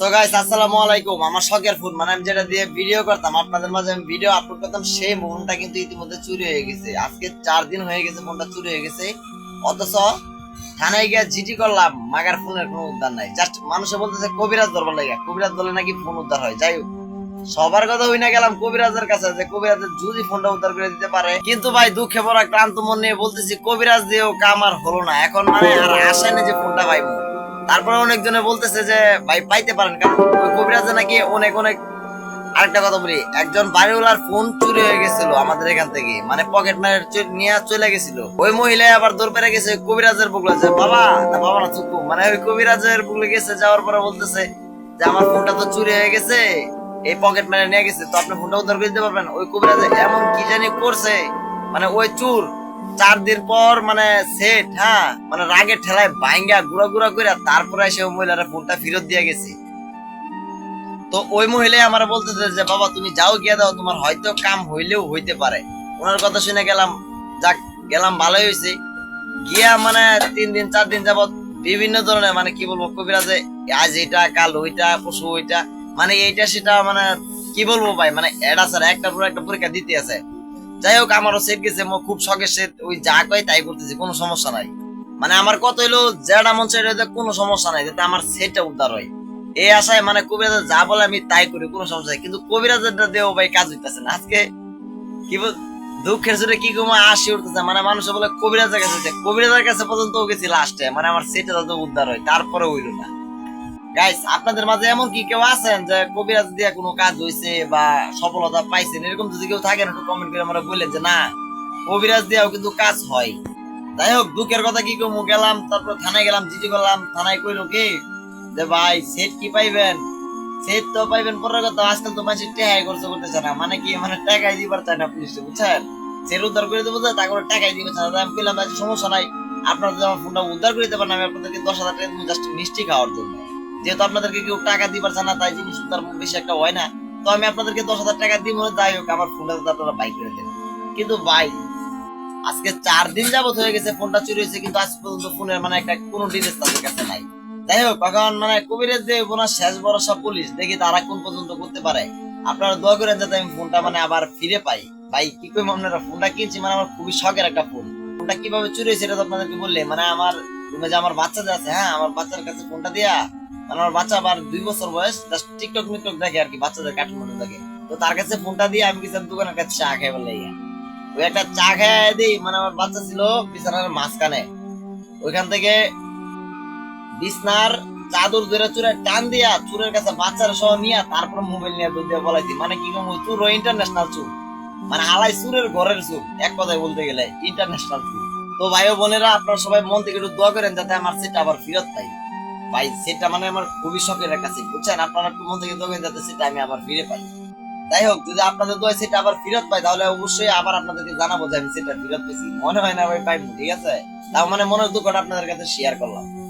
তো গাইস আসসালামু আলাইকুম। আমার শখের ফোন মানে আমি যেটা দিয়ে ভিডিও করতাম, আপনাদের মাঝে আমি ভিডিও আপলোড করতাম, সেই কিন্তু ইতিমধ্যে চুরি হয়ে গেছে। আজকে চার দিন হয়ে গেছে চুরি হয়ে গেছে। অথচ থানায় গিয়ে জিটি করলাম, মাগার ফোনের কোনো উদ্ধার নাই। জাস্ট মানুষে বলতেছে, কবিরাজ ধরবার লাগে, কবিরাজ ধরলে নাকি ফোন উদ্ধার হয়? যাই হোক, সবার কথা হই না গেলাম কবিরাজের কাছে যে কবিরাজের যদি ফোনটা উদ্ধার করে দিতে পারে। কিন্তু ভাই, দুঃখে পড়া ক্লান্ত মন নিয়ে বলতেছি, কবিরাজ দিয়েও কাম আর হলো না। এখন মানে আর আশা নেই যে ফোনটা পাইবো তারপরে অনেকজনে বলতেছে যে, ভাই, পাইতে পারেন। কারণ ওই কবিরাজে নাকি অনেক অনেক আরেকটা কথা বলি। একজন বাড়িওয়ালার ফোন চুরি হয়ে গেছিল আমাদের এখান থেকে। মানে পকেট মারে নিয়ে চলে গেছিল। ওই মহিলা আবার দৌড় পেরে গেছে কবিরাজের বুকলে যে, বাবা, না বাবা না চুকু মানে ওই কবিরাজের বুকলে গেছে, যাওয়ার পরে বলতেছে যে, আমার ফোনটা তো চুরি হয়ে গেছে, এই পকেট মারে নিয়ে গেছে। তো আপনি ফোনটা উদ্ধার করে দিতে পারবেন? ওই কবিরাজ এমন কি জানি করছে। মানে ওই চুর চার দিন পর মানে সেট হ্যাঁ? মানে রাগে ঠেলায় বাইঙ্গা গুড়া গুড়া করে তারপরে ওই মহিলারা ফোনটা ফেরত দিয়ে গেছে। তো ওই মহিলাই আমার বলতেছে যে, বাবা, তুমি যাও গিয়ে দাও, তোমার হয়তো কাম হইলেও হইতে পারে। ওনার কথা শুনে গেলাম, যাক, গেলাম ভালোই হয়েছে গিয়া মানে তিন দিন, চার দিন যাবত বিভিন্ন ধরনের মানে কি বলব, কবিরাজে আজ এটা কাল ওইটা পশু ওইটা মানে এইটা সেটা মানে কি বলব ভাই মানে এটা ছাড়া একটা পুরো একটা পরীক্ষা দিতে আছে। যাই হোক, আমারও সেট গেছে, মো খুব শখের সেট ওই যা কয় তাই করতেছি, কোনো সমস্যা নাই। মানে আমার কত হইল, যেটা মন চাই কোনো সমস্যা নাই, যাতে আমার সেটটা উদ্ধার হয়। এই আশায় মানে কবিরাজ যা বলে আমি তাই করি, কোনো সমস্যা নাই। কিন্তু কবিরাজেরটা দেও ভাই কাজ হইতেছে না। আজকে কি বল, দুঃখের জন্য কি কমা আসি উঠতেছে। মানে মানুষ বলে কবিরাজের কাছে। কবিরাজের কাছে পর্যন্ত গেছি লাস্টে মানে আমার সেটা যাতে উদ্ধার হয় তারপরে হইল না। গাইস আপনাদের মাঝে এমন কি কেউ আছেন যে কবিরাজ দিয়ে কোনো কাজ হইছে বা সফলতা পাইছেন? এরকম যদি কেউ থাকেন, একটু কমেন্ট করে আমরা বললেন যে, না, কবিরাজ দিয়েও কিন্তু কাজ হয়। যাই হোক, দুঃখের কথা কি কমু? গেলাম, তারপর থানায় গেলাম জিজি করলাম, থানায় কইলো কি? যে, ভাই, সেট কি পাইবেন? সেট তো পাইবেন, পরের কথা, আজকাল তো মানুষের টেহাই খরচ করতেছে না। মানে কি মানে টাকাই দিবার চায় না পুলিশে, বুঝছেন? সেট উদ্ধার করে দেবো তারপরে টাকাই দিবে না। আমি পেলাম সমস্যা নাই। আপনারা যদি আমার ফোনটা উদ্ধার করে পারেন, আমি আপনাদেরকে দশ হাজার টাকা জাস্ট মিষ্টি খাওয়ার জন্য। যেহেতু আপনাদেরকে কেউ টাকা দিবার না, তাই জিনিস উদ্ধার বেশি একটা হয় না। তো আমি আপনাদেরকে দশ হাজার টাকা দিব, যাই হোক, আমার ফোনটা আপনারা বাইক করে দেবেন। কিন্তু ভাই, আজকে চার দিন যাবত হয়ে গেছে ফোনটা চুরি হয়েছে, কিন্তু আজ পর্যন্ত ফোনের মানে একটা কোনো ডিটেলস তাদের কাছে নাই। যাই হোক, এখন মানে কবিরের যে ওনার শেষ ভরসা পুলিশ, দেখি তারা কোন পর্যন্ত করতে পারে। আপনারা দোয়া করেন যাতে আমি ফোনটা মানে আবার ফিরে পাই। ভাই, কি কই আপনারা ফোনটা কিনছি মানে আমার খুবই শখের একটা ফোন ফোনটা কীভাবে চুরি হয়েছে এটা তো আপনাদেরকে বললে মানে আমার রুমে যে আমার বাচ্চা যে আছে হ্যাঁ আমার বাচ্চার কাছে ফোনটা দিয়া আমার বাচ্চা আবার দুই বছর বয়স জাস্ট টিকটক মিকটক দেখে আর কি, বাচ্চাদের কার্টুন মনে দেখে। তো তার কাছে ফোনটা দিয়ে আমি কিছু দোকানের কাছে চা খাই বলে ওই একটা চা খাই দিই। মানে আমার বাচ্চা ছিল বিছানার মাঝখানে। ওইখান থেকে বিছনার চাদর ধরে চুরে টান দিয়া চুরের কাছে বাচ্চার সহ নিয়ে তারপর মোবাইল নিয়ে দুধ দিয়ে বলাইছি। মানে কি কম চুর ইন্টারন্যাশনাল চুর। মানে আলাই চুরের ঘরের চুর, এক কথায় বলতে গেলে ইন্টারন্যাশনাল চুর। তো ভাই বোনেরা আপনারা সবাই মন থেকে একটু দোয়া করেন যাতে আমার সেটা আবার ফেরত পাই। ভাই, সেটা মানে আমার খুবই শখের একটা সিট বুঝছেন? আপনারা একটু মন থেকে দোয়া যাতে সেটা আমি আবার ফিরে পাই। যাই হোক, যদি আপনাদের দোয়া সেটা আবার ফিরত পাই, তাহলে অবশ্যই আবার আপনাদেরকে জানাব যে আমি সেটা ফিরত পেয়েছি। মনে হয় না ভাই, পাইবো, ঠিক আছে? তাও মানে মনের দুঃখটা আপনাদের কাছে শেয়ার করলাম।